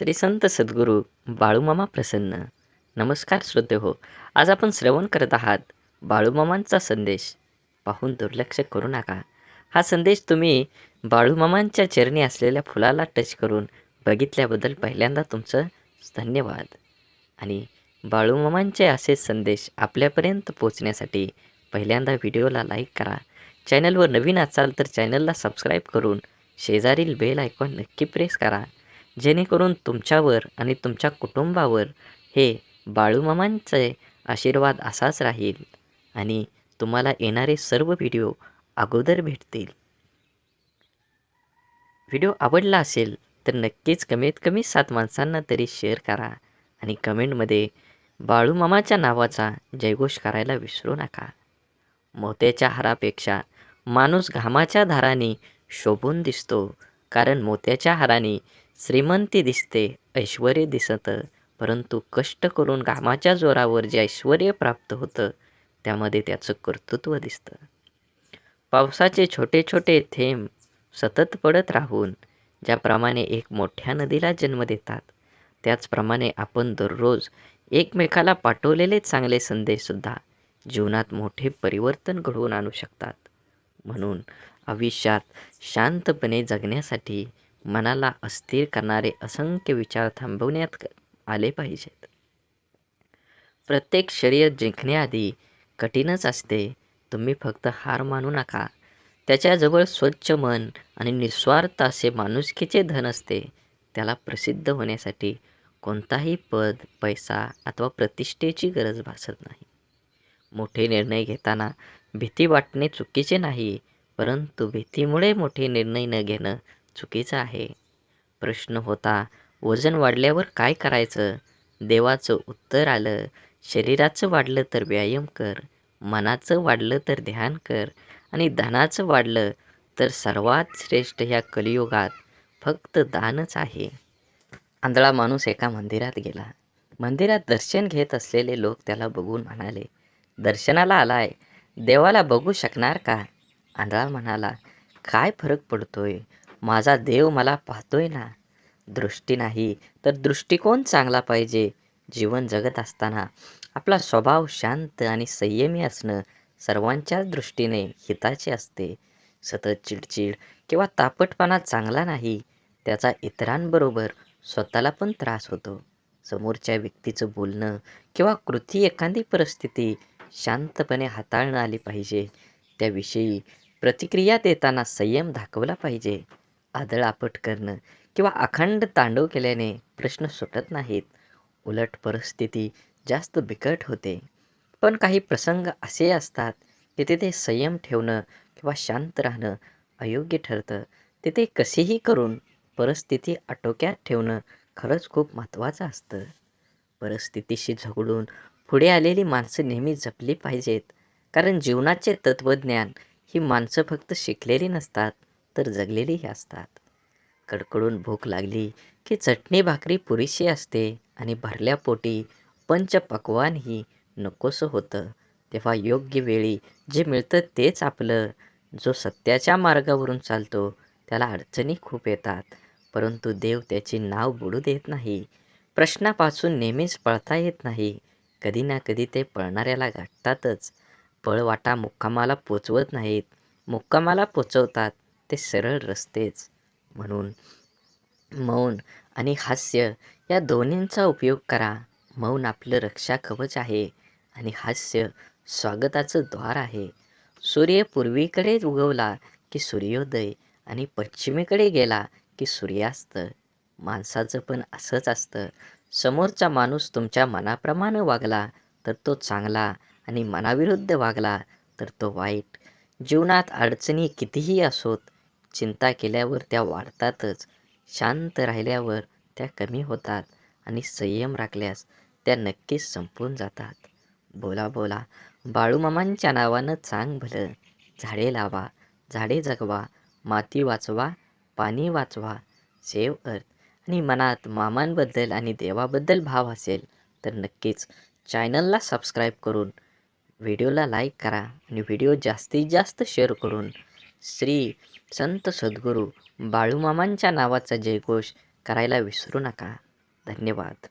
श्री संत सद्गुरू बाळूमामा प्रसन्न. नमस्कार श्रोते हो आज आपण श्रवण करत आहात बाळूमामांचा संदेश. पाहून दुर्लक्ष करू नका. हा संदेश तुम्ही बाळूमामांच्या चरणी असलेल्या फुलाला टच करून बघितल्याबद्दल पहिल्यांदा तुमचं धन्यवाद. आणि बाळूमामांचे असे संदेश आपल्यापर्यंत पोचण्यासाठी पहिल्यांदा व्हिडिओला लाईक करा. चॅनलवर नवीन असाल तर चॅनलला सबस्क्राईब करून शेजारील बेल आयकॉन नक्की प्रेस करा. जेणेकरून तुमच्यावर आणि तुमच्या कुटुंबावर हे बाळूमामांचे आशीर्वाद असाच राहील आणि तुम्हाला येणारे सर्व व्हिडिओ अगोदर भेटतील. व्हिडिओ आवडला असेल तर नक्कीच कमीत कमी सात माणसांना तरी शेअर करा आणि कमेंटमध्ये बाळूमामाच्या नावाचा जयघोष करायला विसरू नका. मोत्याच्या हारापेक्षा माणूस घामाच्या धाराने शोभून दिसतो कारण मोत्याच्या हाराने श्रीमंती दिसते ऐश्वर दिसतं. परंतु कष्ट करून कामाच्या जोरावर जे ऐश्वर प्राप्त होतं त्यामध्ये त्याचं कर्तृत्व दिसतं. पावसाचे छोटे छोटे थेंब सतत पडत राहून ज्याप्रमाणे एक मोठ्या नदीला जन्म देतात त्याचप्रमाणे आपण दररोज एकमेकाला पाठवलेले चांगले संदेशसुद्धा जीवनात मोठे परिवर्तन घडवून आणू शकतात. म्हणून आयुष्यात शांतपणे जगण्यासाठी मनाला अस्थिर करणारे असंख्य विचार थांबवण्यात आले पाहिजेत. प्रत्येक शरीर जिंकण्याआधी कठीणच असते. तुम्ही फक्त हार मानू नका. त्याच्याजवळ स्वच्छ मन आणि निस्वार्थ असे माणुसकीचे धन असते. त्याला प्रसिद्ध होण्यासाठी कोणताही पद पैसा अथवा प्रतिष्ठेची गरज भासत नाही. मोठे निर्णय घेताना भीती वाटणे चुकीचे नाही परंतु भीतीमुळे मोठे निर्णय न घेणं चुकीचं आहे. प्रश्न होता वजन वाढल्यावर काय करायचं? देवाचं उत्तर आलं शरीराचं वाढलं तर व्यायाम कर मनाचं वाढलं तर ध्यान कर आणि धनाचं वाढलं तर सर्वात श्रेष्ठ ह्या कलियुगात फक्त दानच आहे. आंधळा माणूस एका मंदिरात गेला. मंदिरात दर्शन घेत असलेले लोक त्याला बघून म्हणाले दर्शनाला आलाय. देवाला बघू शकणार का? आंधळा म्हणाला काय फरक पडतोय? माझा देव मला पाहतोय ना. दृष्टी नाही तर दृष्टिकोन चांगला पाहिजे. जीवन जगत असताना आपला स्वभाव शांत आणि संयमी असणं सर्वांच्याच दृष्टीने हिताचे असते. सतत चिडचिड किंवा तापटपणा चांगला नाही त्याचा इतरांबरोबर स्वतःला पण त्रास होतो. समोरच्या व्यक्तीचं बोलणं किंवा कृती एखादी परिस्थिती शांतपणे हाताळणं आली पाहिजे. त्याविषयी प्रतिक्रिया देताना संयम दाखवला पाहिजे. आदळापट करणं किंवा अखंड तांडव केल्याने प्रश्न सुटत नाहीत. उलट परिस्थिती जास्त बिकट होते. पण काही प्रसंग असे असतात की तिथे संयम ठेवणं किंवा शांत राहणं अयोग्य ठरतं. तिथे कसेही करून परिस्थिती आटोक्यात ठेवणं खरंच खूप महत्त्वाचं असतं. परिस्थितीशी झगडून पुढे आलेली माणसं नेहमी जपली पाहिजेत कारण जीवनाचे तत्त्वज्ञान ही माणसं फक्त शिकलेली नसतात. तर जगलेलीही असतात. कडकडून भूक लागली की चटणी भाकरी पुरेशी असते आणि भरल्या पोटी पंचपक्वानही नकोसं होतं. तेव्हा योग्य वेळी जे मिळतं तेच आपलं. जो सत्याच्या मार्गावरून चालतो त्याला अडचणी खूप येतात. परंतु देव त्याची नाव बुडू देत नाही. प्रश्नापासून नेहमीच पळता येत नाही. कधी ना कधी ते पळणाऱ्याला गाठतातच. पळवाटा मुक्कामाला पोचवत नाहीत. मुक्कामाला पोचवतात. ते सरळ रस्तेच. म्हणून मौन आणि हास्य या दोन्हींचा उपयोग करा. मौन आपलं रक्षा कवच आहे आणि हास्य स्वागताचं द्वार आहे. सूर्य पूर्वीकडे उगवला की सूर्योदय आणि पश्चिमेकडे गेला की सूर्यास्त. माणसाचं पण असंच असतं. समोरचा माणूस तुमच्या मनाप्रमाणे वागला तर तो चांगला आणि मनाविरुद्ध वागला तर तो वाईट. जीवनात अडचणी कितीही असोत चिंता केल्यावर त्या वाढतातच. शांत राहिल्यावर त्या कमी होतात आणि संयम राखल्यास त्या नक्कीच संपून जातात. बोला बोला. बाळूमामांच्या नावानं चांग भलं. झाडे लावा झाडे जगवा माती वाचवा पाणी वाचवा. Save earth. आणि मनात मामांबद्दल आणि देवाबद्दल भाव असेल तर नक्कीच चॅनलला सबस्क्राईब करून व्हिडिओला लाईक करा आणि व्हिडिओ जास्तीत जास्त शेअर करून श्री संत सद्गुरू बाळूमामांच्या नावाचा जयघोष करायला विसरू नका. धन्यवाद.